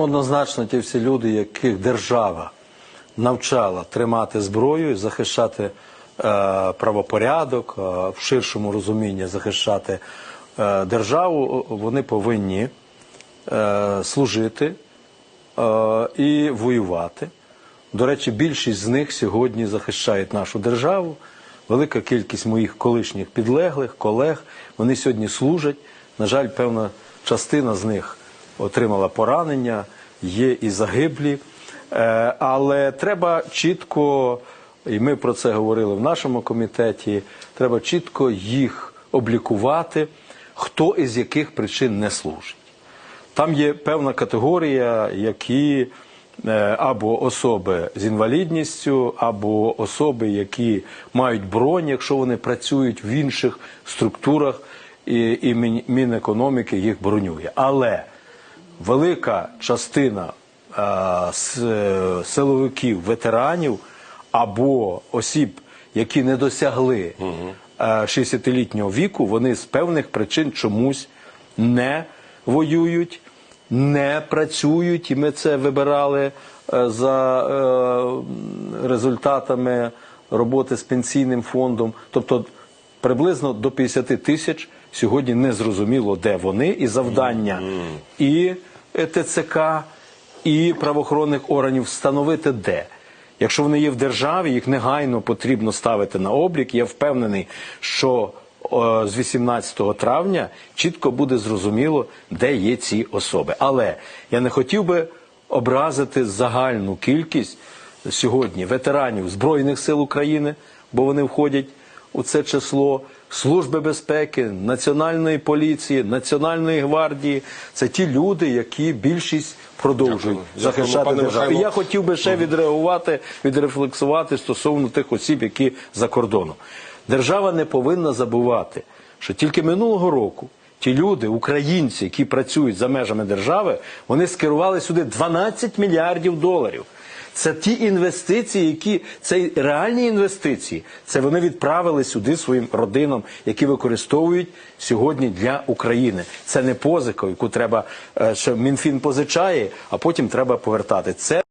Однозначно, ті всі люди, яких держава навчала тримати зброю, і захищати е, правопорядок, е, в ширшому розумінні захищати е, державу, вони повинні е, служити е, і воювати. До речі, більшість з них сьогодні захищають нашу державу. Велика кількість моїх колишніх підлеглих, колег, вони сьогодні служать. На жаль, певна частина з них отримала поранення, є і загиблі. Е, Але треба чітко, і ми про це говорили в нашому комітеті, треба чітко їх облікувати, хто із яких причин не служить. Там є певна категорія, які е, або особи з інвалідністю, або особи, які мають бронь, якщо вони працюють в інших структурах, і, і Мінекономіки їх бронює. Але велика частина е, е, силовиків, ветеранів або осіб, які не досягли е, 60-літнього віку, вони з певних причин чомусь не воюють, не працюють, і ми це вибирали е, за е, результатами роботи з пенсійним фондом. Тобто приблизно до 50 тисяч сьогодні не зрозуміло, де вони, і завдання і ТЦК, і правоохоронних органів встановити де. Якщо вони є в державі, їх негайно потрібно ставити на облік. Я впевнений, що з 18 травня чітко буде зрозуміло, де є ці особи. Але я не хотів би образити загальну кількість сьогодні ветеранів Збройних сил України, бо вони входять у це число. Служби безпеки, Національної поліції, Національної гвардії це ті люди, які більшість продовжують Дякую. Захищати державу. І я хотів би ще відреагувати, відрефлексувати стосовно тих осіб, які за кордоном. Держава не повинна забувати, що тільки минулого року ті люди, українці, які працюють за межами держави, вони скерували сюди 12 мільярдів доларів. Це ті інвестиції, які це реальні інвестиції. Це вони відправили сюди своїм родинам, які використовують сьогодні для України. Це не позика, яку треба, е, що Мінфін позичає, а потім треба повертати. Це